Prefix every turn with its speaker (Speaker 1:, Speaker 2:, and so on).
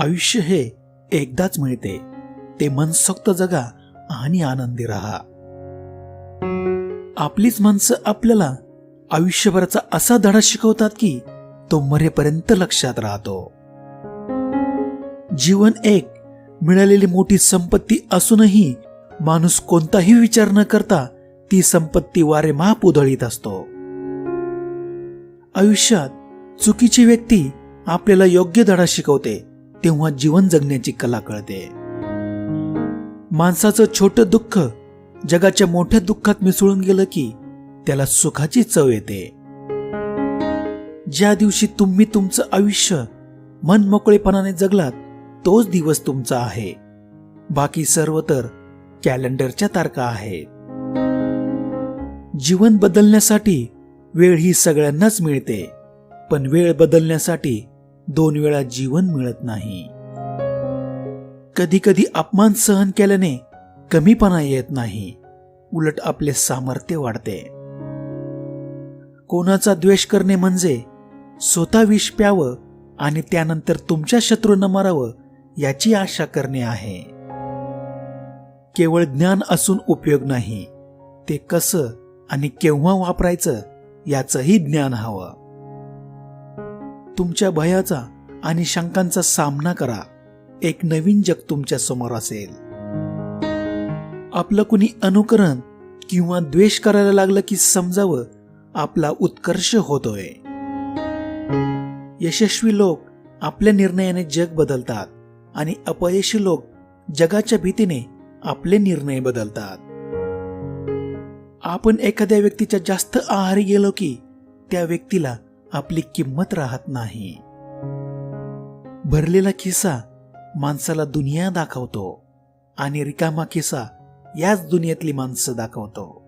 Speaker 1: आयुष्य हे एकदाच मिळते. ते मनसोक्त जगा आणि आनंदी राहा. आपलीच माणसं आपल्याला आयुष्यभराचा असा धडा शिकवतात की तो मरेपर्यंत लक्षात राहतो. जीवन एक मिळालेली मोठी संपत्ती असूनही माणूस कोणताही विचार न करता ती संपत्ती वारे माप उधळीत असतो. आयुष्यात चुकीची व्यक्ती आपल्याला योग्य धडा शिकवते. तेव्हा जीवन जगण्याची कला कळते. माणसाचं छोटं दुःख जगाच्या मोठ्या दुःखात मिसळून गेलं की त्याला सुखाची चव येते. ज्या दिवशी तुम्ही तुमचं आयुष्य मन मोकळेपणाने जगलात तोच दिवस तुमचा आहे. बाकी सर्व तर कॅलेंडरच्या तारखा आहेत. जीवन बदलण्यासाठी वेळ ही सगळ्यांनाच मिळते पण वेळ बदलण्यासाठी दोन वेळा जीवन मिळत नाही. कधी कधी अपमान सहन केल्याने कमीपणा येत नाही. उलट आपले सामर्थ्य वाढते. कोणाचा द्वेष करणे म्हणजे स्वतः विष प्यावं आणि त्यानंतर तुमच्या शत्रूंना मारावं याची आशा करणे आहे. केवळ ज्ञान असून उपयोग नाही. ते कसं आणि केव्हा वापरायचं याचंही ज्ञान हवं. तुमच्या भयाचा आणि शंकांचा सामना करा. एक नवीन जग तुमच्यासमोर असेल. आपलं कुणी अनुकरण किंवा द्वेष करायला लागलं की समजावं आपला उत्कर्ष होतोय. यशस्वी लोक आपल्या निर्णयाने जग बदलतात आणि अपयशी लोक जगाच्या भीतीने आपले निर्णय बदलतात. आपण एखाद्या व्यक्तीच्या जास्त आहारी गेलो की त्या व्यक्तीला आपली किंमत राहत नाही. भरलेला खिसा माणसाला दुनिया दाखवतो आणि रिकामा खिसा याच दुनियेतली माणसं दाखवतो.